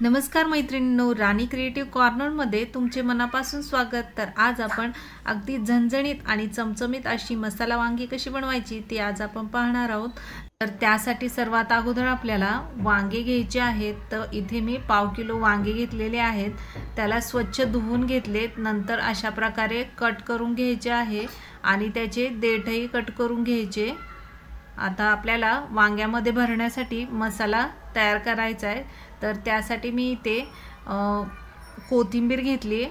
नमस्कार मैत्रिणींनो राणी क्रिएटिव्ह कॉर्नरमध्ये तुमचे मनापासून स्वागत. तर आज आपण अगदी झणझणीत आणि चमचमीत अशी मसाला वांगी कशी बनवायची ती आज आपण पाहणार आहोत. तर त्यासाठी सर्वात अगोदर आपल्याला वांगे घ्यायचे आहेत. तर इथे मी पाव किलो वांगे घेतलेले आहेत. त्याला स्वच्छ धुवून घेतलेत. नंतर अशा प्रकारे कट करून घ्यायचे आहे आणि त्याचे देठही कट करून घ्यायचे. आता आपल्याला वांग्यामध्ये भरण्यासाठी मसाला तयार करायचा आहे. तर त्यासाठी मी इथे कोथिंबीर घेतली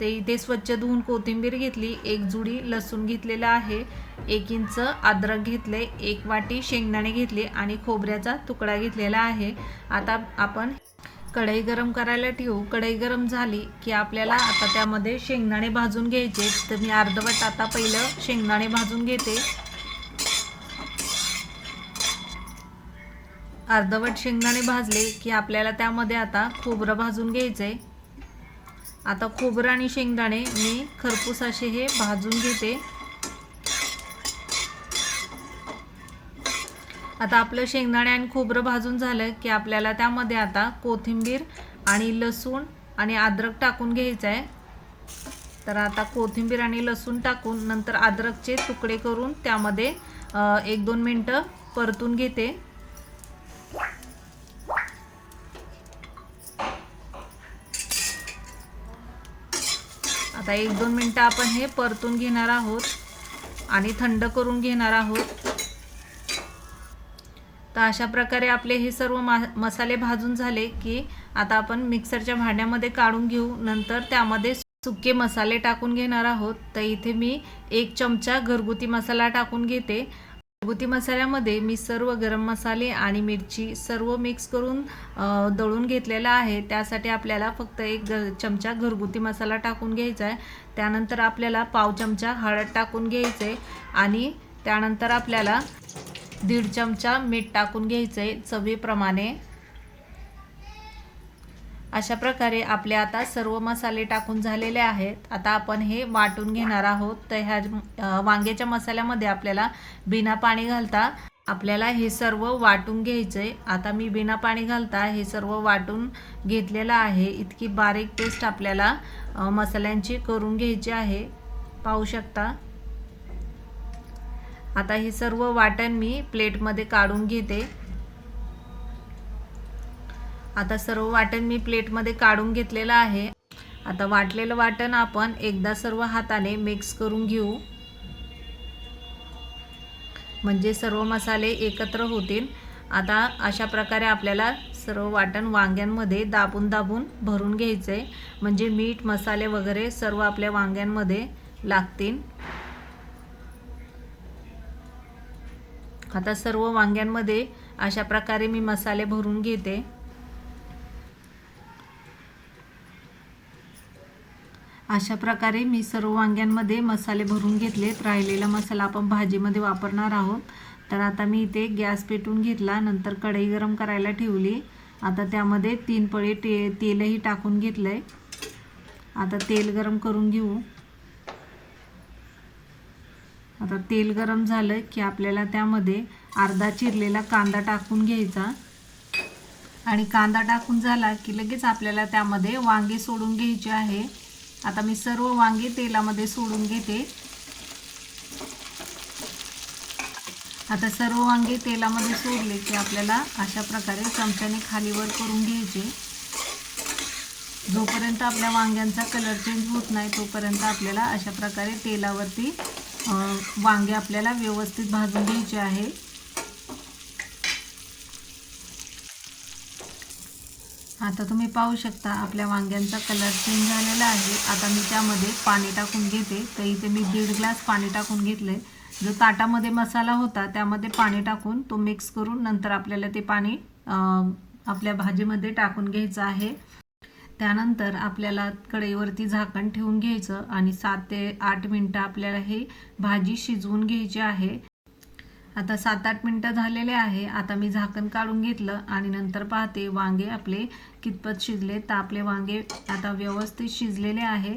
ते इथे स्वच्छ धुवून कोथिंबीर घेतली. एक जुडी लसूण घेतलेला आहे. एक इंच अद्रक घेतले एक वाटी शेंगदाणे घेतले आणि खोबऱ्याचा तुकडा घेतलेला आहे. आता आपण कढई गरम करायला ठेवू. कढई गरम झाली की आपल्याला आता त्यामध्ये शेंगदाणे भाजून घ्यायचे तर मी अर्धवट आता पहिलं शेंगदाणे भाजून घेते. अर्धवट शेंगदाणे भाजले की आपल्याला त्यामध्ये आता खोबरं भाजून घ्यायचं आहे आता खोबरं आणि शेंगदाणे मी खरपूस असे हे भाजून घेते. आता आपलं शेंगदाणे आणि खोबरं भाजून झालं की आपल्याला त्यामध्ये आता कोथिंबीर आणि लसूण आणि अद्रक टाकून घ्यायचं आहे तर आता कोथिंबीर आणि लसूण टाकून नंतर अद्रकचे तुकडे करून त्यामध्ये एक दोन मिनटं परतून घेते. आता एक दोन मिनटं आपण हे परतून घेणार आहोत आणि थंड करून घेणार आहोत. तर अशा प्रकारे आपले हे सर्व मा मसाले भाजून झाले की आता आपण मिक्सरच्या भांड्यामध्ये काढून घेऊ. नंतर त्यामध्ये सुके मसाले टाकून घेणार आहोत. तर इथे मी एक चमचा घरगुती मसाला टाकून घेते. घरगुती मसाल्यामध्ये मी सर्व गरम मसाले आणि मिरची सर्व मिक्स करून दळून घेतलेला आहे. त्यासाठी आपल्याला फक्त एक ग चमचा घरगुती मसाला टाकून घ्यायचा आहे. त्यानंतर आपल्याला पाव चमचा हळद टाकून घ्यायचं आहे आणि त्यानंतर आपल्याला दीड चमचा मीठ टाकून घ्यायचं आहे चवीप्रमाणे. अशा प्रकारे आपले आता सर्व मसाले टाकून झालेले आहेत. आता आपण हे वाटून घेणार आहोत. तर ह्या वांग्याच्या मसाल्यामध्ये आपल्याला बिना पाणी घालता आपल्याला हे सर्व वाटून घ्यायचं आहे आता मी बिना पाणी घालता हे सर्व वाटून घेतलेलं आहे. इतकी बारीक पेस्ट आपल्याला मसाल्यांची करून घ्यायची आहे. पाहू शकता? आता हे सर्व वाटण मी प्लेटमध्ये काढून घेते. आता सर्व वाटण मी प्लेटमध्ये काढून घेतलेलं आहे. आता वाटलेलं वाटण आपण एकदा सर्व हाताने मिक्स करून घेऊ. म्हणजे सर्व मसाले एकत्र होतील. आता अशा प्रकारे आपल्याला सर्व वाटण वांग्यांमध्ये दाबून दाबून भरून घ्यायचं आहे म्हणजे मीठ मसाले वगैरे सर्व आपल्या वांग्यांमध्ये लागतील. आता सर्व वांग्यांमध्ये अशा प्रकारे मी मसाले भरून घेते. अशा प्रकारे मी सर्व वांग्यांमध्ये मसाले भरून घेतलेत. राहिलेला मसाला आपण भाजीमध्ये वापरणार आहोत. तर आता मी इथे गॅस पेटून घेतला. नंतर कढई गरम करायला ठेवली. आता त्यामध्ये तीन पळे ते तेलही टाकून घेतलं आहे आता तेल गरम करून घेऊ. आता तेल गरम झालं की आपल्याला त्यामध्ये अर्धा चिरलेला कांदा टाकून घ्यायचा. आणि कांदा टाकून झाला की लगेच आपल्याला त्यामध्ये वांगे सोडून घ्यायचे आहे. आता मी सर्व वांगे तेलामध्ये सोडून घेते. आता सर्व वांगे तेलामध्ये सोडले की आपल्याला अशा प्रकारे चमच्याने खालीवर करून घ्यायचे. जोपर्यंत आपल्या वांग्यांचा कलर चेंज होत नाही तोपर्यंत आपल्याला अशा प्रकारे तेलावरती वांगे आपल्याला व्यवस्थित भाजून घ्यायचे आहे. आता तुम्ही पाहू शकता आपल्या वांग्यांचा कलर चेंज झालेला आहे. आता मी त्यामध्ये पाणी टाकून घेते. तर इथे मी दीड ग्लास पाणी टाकून घेतलं आहे जो ताटामध्ये मसाला होता त्यामध्ये पाणी टाकून तो मिक्स करून नंतर आपल्याला ते पाणी आपल्या भाजीमध्ये टाकून घ्यायचं आहे. त्यानंतर आपल्याला कढईवरती झाकण ठेवून घ्यायचं आणि सात ते आठ मिनटं आपल्याला हे भाजी शिजवून घ्यायची आहे. आता सात आठ मिनटं झालेले आहे. आता मी झाकण काढून घेतलं आणि नंतर पाहते वांगे आपले कितपत शिजले. तर आपले वांगे आता व्यवस्थित शिजलेले आहे.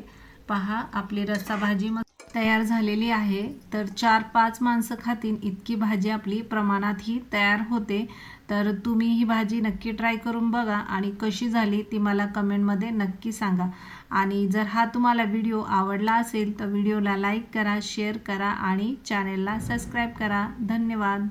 पहा आपली रस्सा भाजी मग तयार झालेली आहे. तर चार पाच माणसं खातील इतकी भाजी आपली प्रमाणात ही तयार होते. तर तुम्ही ही भाजी नक्की ट्राय करून बघा आणि कशी झाली ती मला कमेंटमध्ये नक्की सांगा. आणि जर हा तुम्हाला व्हिडिओ आवडला असेल तर व्हिडिओला लाईक करा शेअर करा आणि चॅनेलला सबस्क्राईब करा. धन्यवाद.